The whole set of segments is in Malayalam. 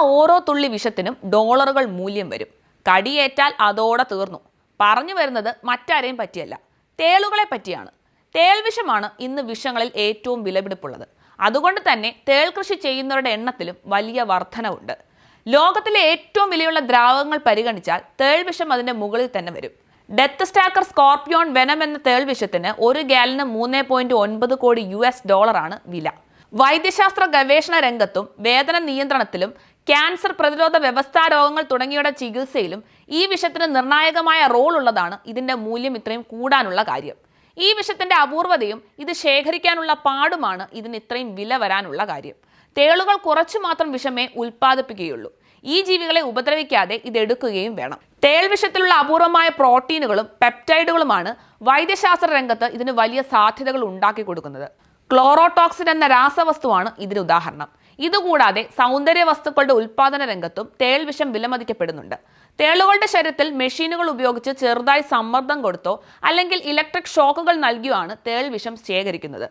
ഓരോ തുള്ളി വിഷത്തിനും ഡോളറുകൾ മൂല്യം വരും. കടിയേറ്റാൽ അതോടെ തീർന്നു. പറഞ്ഞു വരുന്നത് മറ്റാരെയും പറ്റിയല്ല. തേളുകളെ പറ്റിയാണ്. തേൾ വിഷമാണ് ഇന്ന് വിഷങ്ങളിൽ ഏറ്റവും വിലപിടിപ്പുള്ളത്. അതുകൊണ്ട് തന്നെ തേൾ കൃഷി ചെയ്യുന്നവരുടെ എണ്ണത്തിലും വലിയ വർധനവുണ്ട്. ലോകത്തിലെ ഏറ്റവും വിലയുള്ള ദ്രാവകങ്ങൾ പരിഗണിച്ചാൽ തേൾ വിഷം അതിന്റെ മുകളിൽ തന്നെ വരും. ഡെത്ത് സ്റ്റാക്കർ സ്കോർപ്പിയോൺ വെനം എന്ന തേൾ വിഷത്തിന് ഒരു ഗാലിന് മൂന്ന് പോയിന്റ് ഒൻപത് കോടി യു എസ് ഡോളറാണ് വില. വൈദ്യശാസ്ത്ര ഗവേഷണ രംഗത്തും വേതന നിയന്ത്രണത്തിലും ക്യാൻസർ പ്രതിരോധ വ്യവസ്ഥാ രോഗങ്ങൾ തുടങ്ങിയവയുടെ ചികിത്സയിലും ഈ വിഷത്തിന് നിർണായകമായ റോൾ ഉള്ളതാണ് ഇതിന്റെ മൂല്യം ഇത്രയും കൂടാനുള്ള കാര്യം. ഈ വിഷത്തിന്റെ അപൂർവതയും ഇത് ശേഖരിക്കാനുള്ള പാടുമാണ് ഇതിന് ഇത്രയും വില വരാനുള്ള കാര്യം. തേളുകൾ കുറച്ചു മാത്രം വിഷമേ ഉൽപ്പാദിപ്പിക്കുകയുള്ളൂ. ഈ ജീവികളെ ഉപദ്രവിക്കാതെ ഇത് എടുക്കുകയും വേണം. തേൾ വിഷത്തിലുള്ള അപൂർവമായ പ്രോട്ടീനുകളും പെപ്റ്റൈഡുകളുമാണ് വൈദ്യശാസ്ത്ര രംഗത്ത് ഇതിന് വലിയ സാധ്യതകൾ ഉണ്ടാക്കി കൊടുക്കുന്നത്. ക്ലോറോടോക്സിൻ എന്ന രാസവസ്തുവാണ് ഇതിന് ഉദാഹരണം. ഇതുകൂടാതെ സൗന്ദര്യ വസ്തുക്കളുടെ ഉൽപാദന രംഗത്തും തേൾ വിഷം വിലമതിക്കപ്പെടുന്നുണ്ട്. തേളുകളുടെ ശരീരത്തിൽ മെഷീനുകൾ ഉപയോഗിച്ച് ചെറുതായി സമ്മർദ്ദം കൊടുത്തോ അല്ലെങ്കിൽ ഇലക്ട്രിക് ഷോക്കുകൾ നൽകിയോ ആണ് തേൾ വിഷം ശേഖരിക്കുന്നത്.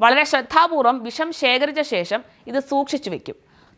വളരെ ശ്രദ്ധാപൂർവം വിഷം ശേഖരിച്ച ശേഷം ഇത് സൂക്ഷിച്ചു വെക്കും.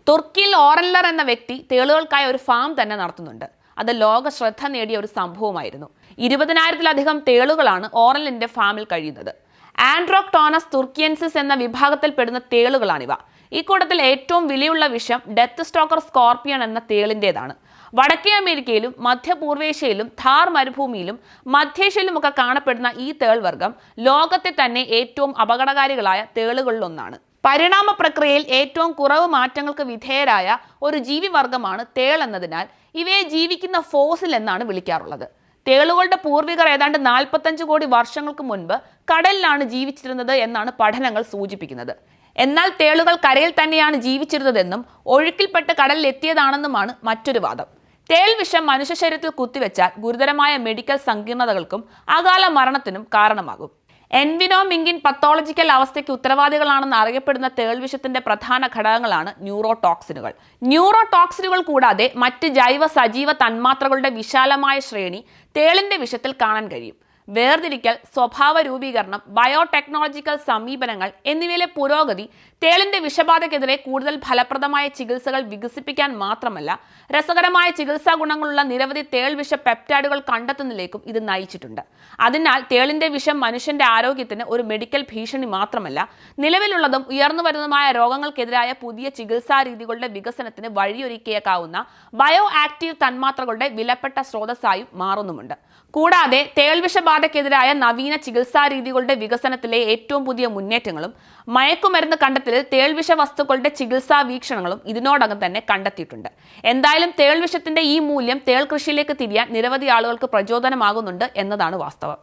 തുർക്കിയിൽ ഓറല്ലർ എന്ന വ്യക്തി തേളുകൾക്കായി ഒരു ഫാം തന്നെ നടത്തുന്നുണ്ട്. അത് ലോക ശ്രദ്ധ നേടിയ ഒരു സംഭവമായിരുന്നു. ഇരുപതിനായിരത്തിലധികം തേളുകളാണ് ഓറലിന്റെ ഫാമിൽ കഴിയുന്നത്. ആൻഡ്രോക്ടോണസ് തുർക്കിയൻസിസ് എന്ന വിഭാഗത്തിൽപ്പെടുന്ന തേളുകളാണിവ. ഈ കൂട്ടത്തിൽ ഏറ്റവും വിലയുള്ള വിഷം ഡെത്ത് സ്റ്റോക്കർ സ്കോർപ്പിയൺ എന്ന തേളിന്റെതാണ് വടക്കേ അമേരിക്കയിലും മധ്യപൂർവേഷ്യയിലും ഥാർ മരുഭൂമിയിലും മധ്യേഷ്യയിലും ഒക്കെ കാണപ്പെടുന്ന ഈ തേൾ വർഗം ലോകത്തെ തന്നെ ഏറ്റവും അപകടകാരികളായ തേളുകളിലൊന്നാണ്. പരിണാമ പ്രക്രിയയിൽ ഏറ്റവും കുറവ് മാറ്റങ്ങൾക്ക് വിധേയരായ ഒരു ജീവിവർഗമാണ് തേൾ എന്നതിനാൽ ഇവയെ ജീവിക്കുന്ന ഫോസിൽ എന്നാണ് വിളിക്കാറുള്ളത്. തേളുകളുടെ പൂർവികർ ഏതാണ്ട് നാൽപ്പത്തഞ്ച് കോടി വർഷങ്ങൾക്ക് മുൻപ് കടലിലാണ് ജീവിച്ചിരുന്നത് എന്നാണ് പഠനങ്ങൾ സൂചിപ്പിക്കുന്നത്. എന്നാൽ തേളുകൾ കരയിൽ തന്നെയാണ് ജീവിച്ചിരുന്നതെന്നും ഒഴുക്കിൽപ്പെട്ട് കടലിൽ എത്തിയതാണെന്നുമാണ് മറ്റൊരു വാദം. തേൽ വിഷം മനുഷ്യ ശരീരത്തിൽ കുത്തിവെച്ചാൽ ഗുരുതരമായ മെഡിക്കൽ സങ്കീർണതകൾക്കും അകാല മരണത്തിനും കാരണമാകും. എൻവിനോമിങ്കിൻ പത്തോളജിക്കൽ അവസ്ഥയ്ക്ക് ഉത്തരവാദികളാണെന്ന് അറിയപ്പെടുന്ന തേൾവിഷത്തിന്റെ പ്രധാന ഘടകങ്ങളാണ് ന്യൂറോടോക്സിനുകൾ. ന്യൂറോടോക്സിനുകൾ കൂടാതെ മറ്റ് ജൈവ സജീവ തന്മാത്രകളുടെ വിശാലമായ ശ്രേണി തേളിന്റെ വിഷത്തിൽ കാണാൻ കഴിയും. വേർതിരിക്കൽ സ്വഭാവ രൂപീകരണം ബയോടെക്നോളജിക്കൽ സമീപനങ്ങൾ എന്നിവയിലെ പുരോഗതി തേളിന്റെ വിഷബാധയ്ക്കെതിരെ കൂടുതൽ ഫലപ്രദമായ ചികിത്സകൾ വികസിപ്പിക്കാൻ മാത്രമല്ല രസകരമായ ചികിത്സാ ഗുണങ്ങളുള്ള നിരവധി തേൾ വിഷ പെപ്റ്റൈഡുകൾ കണ്ടെത്തുന്നതിലേക്കും ഇത് നയിച്ചിട്ടുണ്ട്. അതിനാൽ തേളിന്റെ വിഷം മനുഷ്യന്റെ ആരോഗ്യത്തിന് ഒരു മെഡിക്കൽ ഭീഷണി മാത്രമല്ല നിലവിലുള്ളതും ഉയർന്നു വരുന്നതുമായ രോഗങ്ങൾക്കെതിരായ പുതിയ ചികിത്സാ രീതികളുടെ വികസനത്തിന് വഴിയൊരുക്കിയേക്കാവുന്ന ബയോ ആക്റ്റീവ് തന്മാത്രകളുടെ വിലപ്പെട്ട സ്രോതസ്സായും മാറുന്നുമുണ്ട്. കൂടാതെ തേൾ വിഷബാധയ്ക്കെതിരായ നവീന ചികിത്സാ രീതികളുടെ വികസനത്തിലെ ഏറ്റവും പുതിയ മുന്നേറ്റങ്ങളും മയക്കുമരുന്ന് കണ്ടെത്തലിൽ തേൾവിഷ വസ്തുക്കളുടെ ചികിത്സാ വീക്ഷണങ്ങളും ഇതിനോടകം തന്നെ കണ്ടെത്തിയിട്ടുണ്ട്. എന്തായാലും തേൾവിഷത്തിന്റെ ഈ മൂല്യം തേൾ കൃഷിയിലേക്ക് തിരിയാൻ നിരവധി ആളുകൾക്ക് പ്രചോദനമാകുന്നുണ്ട് എന്നതാണ് വാസ്തവം.